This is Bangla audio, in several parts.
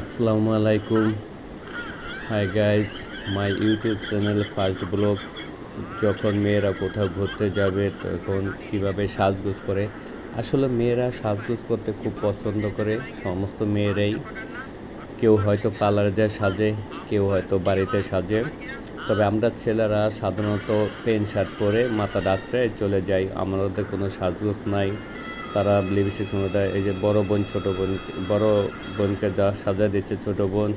আসসালামু আলাইকুম hi guys my YouTube channel first blog যখন মেয়েরা কোথাও ঘুরতে যাবে, তখন কীভাবে সাজগোজ করে? আসলে মেয়েরা সাজগোজ করতে খুব পছন্দ করে, সমস্ত মেয়েরাই। কেউ হয়তো পার্লারে যায় সাজে, কেউ হয়তো বাড়িতে সাজে। তবে আমরা ছেলেরা সাধারণত প্যান্ট, শার্ট পরে মাথা ডাকছে চলে যাই। আমাদের কোনো সাজগোজ নাই। তারা লিপস্টিক দেয়। এই যে বড় বোন, ছোট বোন, বড় বোনকে যা সাজা দিচ্ছে ছোট বোন।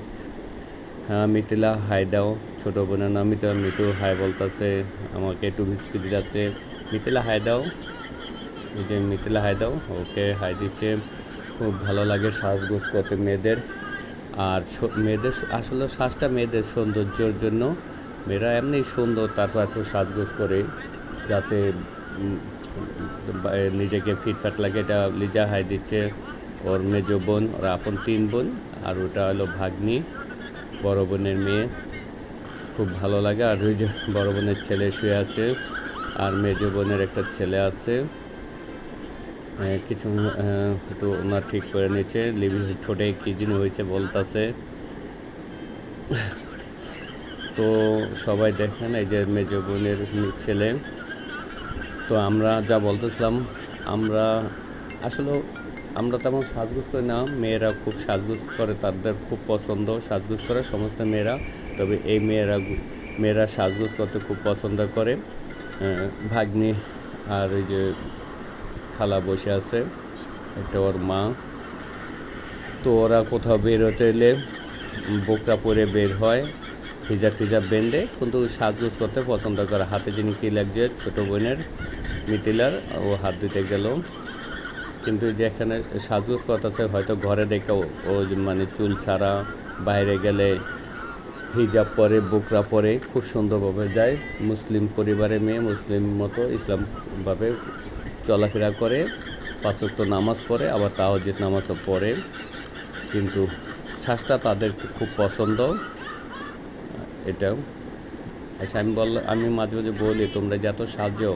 হ্যাঁ মিথিলা, হাই দাও। ছোট বোনের নাম মিথিলা। মিতু হাই বলতেছে, আমাকে একটু বিস্কিট দিচ্ছে মিথিলা, হাই দাও। এই যে মিথিলা, হাই দাও। ওকে হাই দিচ্ছে। খুব ভালো লাগে সাজগোজ করতে মেয়েদের। আর মেয়েদের আসলে শ্বাসটা মেয়েদের সৌন্দর্যের জন্য। মেয়েরা এমনি সুন্দর, তারপর একটু সাজগোজ করে, যাতে নিজেকে ফিটফাট লাগে, এটা লিজা হাই দিচ্ছে। ওর মেজ বোন, ওর আপন তিন বোন, আর ওটা হলো ভাগ্নি, বড় বোনের মেয়ে। খুব ভালো লাগে, আর ওই যে বড় বোনের ছেলে শুয়ে আছে, আর মেজ বোনের একটা ছেলে আছে। কিছু একটু ওনার ঠিক করে নিচ্ছে লিভি ঠোঁটে কী জিনিস হয়েছে বলতাছে। তো সবাই দেখেন, এই যে মেজ বোনের ছেলে। তো আমরা যা বলতেছিলাম, আমরা আসলে আমরা তেমন সাজগুজ করি না। মেয়েরা খুব সাজগুজ করে, তাদের খুব পছন্দ সাজগুজ করে সমস্ত মেয়েরা। তবে এই মেয়েরা মেয়েরা সাজগুজ করতে খুব পছন্দ করে। ভাগ্নি আর ওই যে খালা বসে আছে একটা ওর মা। তো ওরা কোথাও বের হতে এলে বোকরা পরে বের হয়। হিজাব টিজাব বেঁধে কিন্তু সাজগোজ করতে পছন্দ করে। হাতে যিনি কী লাগছে, ছোটো বোনের মিটিলার, ও হাত দিতে গেল কিন্তু যে এখানে সাজগোজ করতেছে, হয়তো ঘরে দেখে ও- মানে চুল ছাড়া বাইরে গেলে হিজাব পরে, বোকরা পরে খুব সুন্দরভাবে যায়। মুসলিম পরিবারের মেয়ে, মুসলিম মতো ইসলামভাবে চলাফেরা করে। পাঁচক্ত নামাজ পড়ে, আবার তাওজিদ নামাজও পড়ে। কিন্তু শ্বাসটা তাদের খুব পছন্দ। এটাও আচ্ছা আমি বললাম, আমি মাঝে মাঝে বলি, তোমরা যত সাজো,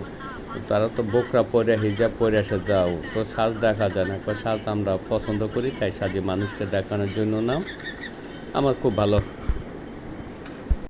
তারা তো বোকরা পরে, হিজাব পরে এসে যাও। তো সাজ দেখা যায় না। সাজ আমরা পছন্দ করি, তাই সাজে। মানুষকে দেখানোর জন্য না। আমার খুব ভালো